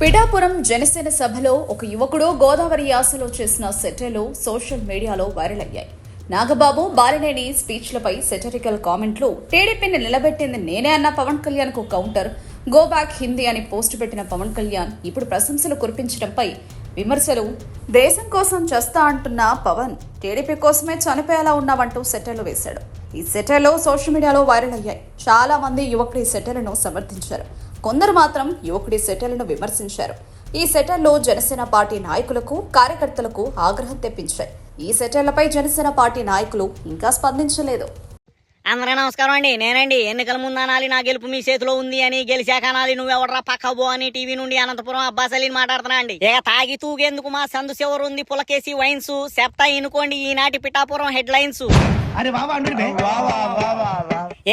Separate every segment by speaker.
Speaker 1: పిఠాపురం జనసేన సభలో ఒక యువకుడు గోదావరి యాసలో చేసిన సెటర్లు సోషల్ మీడియాలో వైరల్ అయ్యాయి. నాగబాబు బాలినేని స్పీచ్లపై సెటరికల్ కామెంట్లు. టీడీపీని నిలబెట్టింది నేనే అన్న పవన్ కళ్యాణ్కు కౌంటర్. గో బ్యాక్ హిందీ అని పోస్ట్ పెట్టిన పవన్ కళ్యాణ్ ఇప్పుడు ప్రశంసలు కురిపించడంపై విమర్శలు. దేశం కోసం చేస్తా అంటున్న పవన్ టీడీపీ కోసమే చనిపోయేలా ఉన్నావంటూ సెటర్లు వేశాడు. ఈ సెటర్లు సోషల్ మీడియాలో వైరల్ అయ్యాయి. చాలా మంది యువకుడి సెటర్లను సమర్థించారు. కొందరు మాత్రం యువకుడి సెటర్లను విమర్శించారు. ఈ సెటర్లు జనసేన పార్టీ నాయకులకు కార్యకర్తలకు ఆగ్రహం తెప్పించాయి. ఈ సెటర్లపై జనసేన పార్టీ నాయకులు ఇంకా స్పందించలేదు.
Speaker 2: అందరూ నమస్కారం అండి. నేనండి. ఎన్నికల ముందు అనాలి నా గెలుపు మీ చేతిలో ఉంది అని గెలిచాక అనాలి. నువ్వెవడరా పక్కబో అని టీవీ నుండి అనంతపురం అబ్బాస్ అలీని మాట్లాడుతున్నా అండి. ఇక తాగి తూగేందుకు మా సందు శివరు ఉంది. పులకేసి వైన్స్ చెప్తా ఇనుకోండి. ఈనాటి పిఠాపురం హెడ్ లైన్స్
Speaker 3: బే.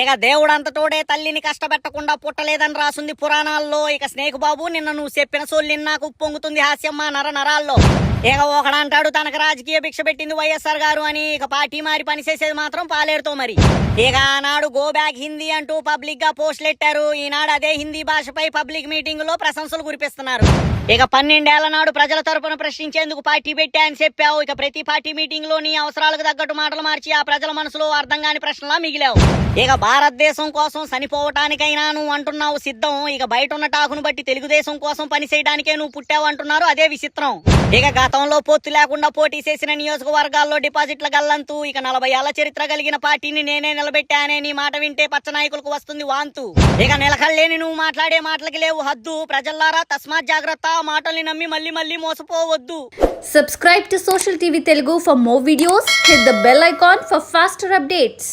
Speaker 2: ఇక దేవుడంత తోడే తల్లిని కష్టపెట్టకుండా పుట్టలేదని రాసుంది పురాణాల్లో. ఇక స్నేక్ బాబు నిన్న నువ్వు చెప్పిన సొల్లి నాకు పొంగుతుంది హాస్యమ్మ నర నరాల్లో. ఇక ఒకడంటాడు తనకు రాజకీయ భిక్ష పెట్టింది వైఎస్ఆర్ గారు అని. ఇక పార్టీ మారి పనిచేసేది మాత్రం పాలేరుతో మరి. ఇక ఆనాడు గో బ్యాక్ హిందీ అంటూ పబ్లిక్గా పోస్టులు ఎట్టారు ఈనాడు అదే హిందీ భాషపై పబ్లిక్ మీటింగ్లో ప్రశంసలు కురిపిస్తున్నారు. ఇక పన్నెండేళ్ళ నాడు ప్రజల తరపున ప్రశ్నించేందుకు పార్టీ పెట్టా అని చెప్పావు. ఇక ప్రతి పార్టీ మీటింగ్లో నీ అవసరాలకు తగ్గట్టు మాటలు మార్చి ఆ ప్రజల మనసులో అర్థం కాని ప్రశ్నలా మిగిలావు. ఇక భారతదేశం కోసం చనిపోవటానికైనా నువ్వు అంటున్నావు సిద్ధం. ఇక బయట ఉన్న టాకును బట్టి తెలుగుదేశం కోసం పని చేయడానికే నువ్వు పుట్టావు అంటున్నారు. అదే విచిత్రం. ఇక గతంలో పొత్తు లేకుండా పోటీ చేసిన నియోజకవర్గాల్లో డిపాజిట్ల గల్లంతు. ఇక నలభై ఏళ్ళ చరిత్ర కలిగిన పార్టీని నేనే నిలబెట్టానే నీ మాట వింటే పచ్చ నాయకులకు వస్తుంది వాంతు. ఇక నిలకడలేని నువ్వు మాట్లాడే మాటలకి లేవు హద్దు. ప్రజల్లారా తస్మాత్ జాగ్రత్త. మాటల్ని నమ్మి మళ్ళీ మళ్ళీ మోసపోవద్దు.
Speaker 4: Subscribe to Social TV Telugu for more videos hit the bell icon for faster updates